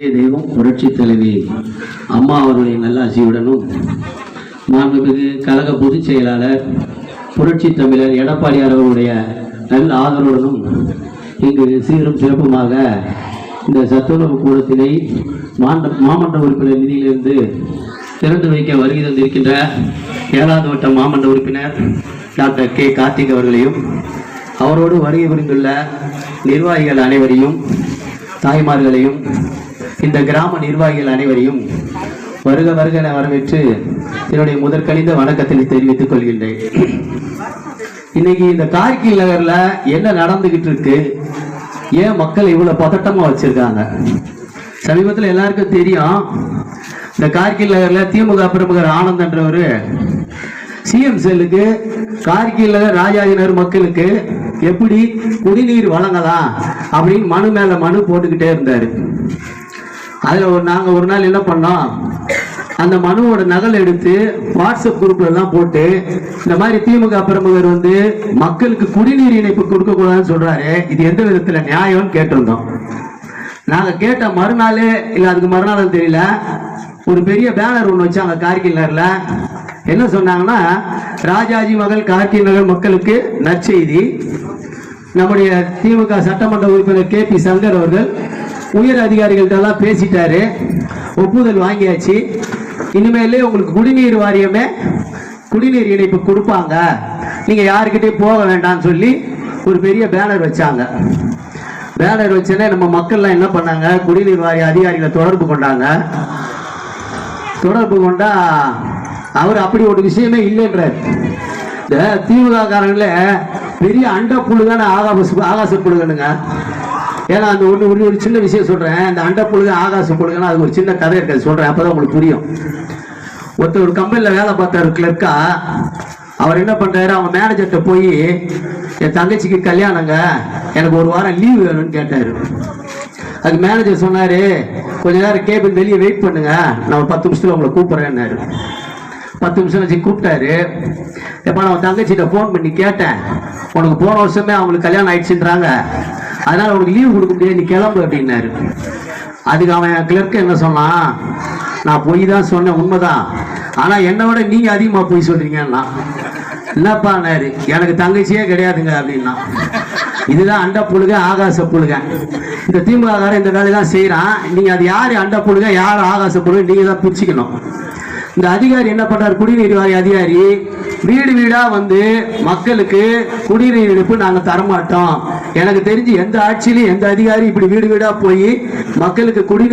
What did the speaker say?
தெய்வம் புரட்சி தலைவி. அம்மா அவருடைய நல்லாசியுடனும் மாண்புமிகு கழக பொதுச் செயலாளர் புரட்சி தமிழர் எடப்பாடியார் அவர்களுடைய நல்ல ஆதரவுடனும் இங்கு சீரும் சிறப்புமாக இந்த சத்துணவு கூடத்தினை மாண்ட மாமன்ற உறுப்பினர் நிதியிலிருந்து திறந்து வைக்க வருகை தந்திருக்கின்ற ஏழாவது வட்ட மாமன்ற உறுப்பினர் டாக்டர் கே. கார்த்திக் அவர்களையும் அவரோடு வருகை புரிந்துள்ள நிர்வாகிகள் அனைவரையும் தாய்மார்களையும் இந்த கிராம நிர்வாகிகள் அனைவரையும் வருக வருக என வரவேற்று என்னுடைய முதற்கணிந்த வணக்கத்தை தெரிவித்துக் கொள்கின்றேன். இன்னைக்கு இந்த கார்கில் நகர்ல என்ன நடந்துகிட்டு இருக்கு? ஏன் மக்கள் இவ்வளவு பதட்டமா வச்சிருக்காங்க? சமீபத்தில் எல்லாருக்கும் தெரியும் இந்த கார்கில் நகர்ல திமுக பிரமுகர் ஆனந்த்ன்றவர் சிஎம் செல்லுக்கு கார்கில் நகர் ராஜாஜினர் மக்களுக்கு எப்படி குடிநீர் வழங்கலாம் அப்படின்னு மனு மேல மனு போட்டுக்கிட்டே இருந்தாரு. அதில் ஒரு நாங்கள் ஒரு நாள் என்ன பண்ணோம்? அந்த மனுவோட நகல் எடுத்து வாட்ஸ்அப் குரூப்ல எல்லாம் போட்டு இந்த மாதிரி திமுக பிரமுகர் வந்து மக்களுக்கு குடிநீர் இணைப்பு கொடுக்கக்கூடாதுன்னு சொல்கிறாரு இது எந்த விதத்தில் நியாயம்னு கேட்டிருந்தோம். நாங்கள் கேட்ட மறுநாளே இல்லை அதுக்கு மறுநாள் தெரியல ஒரு பெரிய பேனர் ஒன்று வச்சாங்க கார்கில் நகரில். என்ன சொன்னாங்கன்னா ராஜாஜி மகள் கார்கில் நகர் மக்களுக்கு நற்செய்தி. நம்முடைய திமுக சட்டமன்ற உறுப்பினர் கே பி சங்கர் அவர்கள் உயர் அதிகாரிகள்ட்ட எல்லாம் பேசிட்டாரு. ஒப்புதல் வாங்கியாச்சு. இனிமேலே உங்களுக்கு குடிநீர் வாரியமே குடிநீர் இணைப்பு கொடுப்பாங்க. நீங்க யாருக்கிட்டையும் போக வேண்டாம்னு சொல்லி ஒரு பெரிய பேனர் வச்சாங்க. பேனர் வச்சோன்னே நம்ம மக்கள்லாம் என்ன பண்ணாங்க? குடிநீர் வாரிய அதிகாரிகளை தொடர்பு கொண்டாங்க. தொடர்பு கொண்டா அவர் அப்படி ஒரு விஷயமே இல்லைன்றார். இந்த திமுக காரங்கள பெரிய அண்ட புழுதான ஆகாச ஆகாச புழுகனுங்க. ஏன்னா அந்த ஒன்று ஒரு ஒரு சின்ன விஷயம் சொல்கிறேன் இந்த அண்ட புழுக ஆகாச புழுகனா அது ஒரு சின்ன கதை இருக்காது. சொல்கிறேன் அப்போ தான் உங்களுக்கு புரியும். ஒருத்தர் ஒரு கம்பெனியில் வேலை பார்த்தாரு கிளர்க்கா அவர் என்ன பண்ணுறாரு அவங்க மேனேஜர்கிட்ட போய் என் தங்கச்சிக்கு கல்யாணங்க. எனக்கு ஒரு வாரம் லீவு வேணும்னு கேட்டார். அதுக்கு மேனேஜர் சொன்னார் கொஞ்ச நேரம் கேபின் வெளியே வெயிட் பண்ணுங்க. நான் ஒரு பத்து நிமிஷத்தில் உங்களை கூப்பிட்றேன்னாரு. பத்து நிமிஷம் வச்சு கூப்பிட்டாரு. எப்போ நான் உன் தங்கச்சிட்ட ஃபோன் பண்ணி கேட்டேன். உனக்கு போன வருஷமே அவங்களுக்கு கல்யாணம் ஆயிடுச்சுன்றாங்க. அதனால உனக்கு லீவு கொடுக்க முடியாது நீ கிளம்பு அப்படின்னாரு. அதுக்கு அவன் கிளர்க்கு என்ன சொன்னான்? நான் பொய் தான் சொன்னேன் உண்மைதான். ஆனால் என்னை விட நீங்கள் அதிகமாக பொய் சொல்கிறீங்கன்னா என்னப்பானாரு எனக்கு தங்கச்சியே கிடையாதுங்க அப்படின்னா. இதுதான் அண்ட புழுக ஆகாச புழுக. இந்த திமுககாரன் இந்த வேலை தான் செய்கிறான் நீங்கள் அது யார் அண்ட புழுக யார் ஆகாச புழுக நீங்கள் தான் பிடிச்சிக்கணும் இந்த அதிகாரி என்ன பண்றாரு? குடிநீர் வாரி அதிகாரி வீடு வீடா வந்து மக்களுக்கு குடிநீர் இணைப்பு நாங்க தரமாட்டோம். எனக்கு தெரிஞ்சு எந்த ஆட்சியிலும் எந்த அதிகாரி இப்படி வீடு வீடா போய் மக்களுக்கு குடிநீர்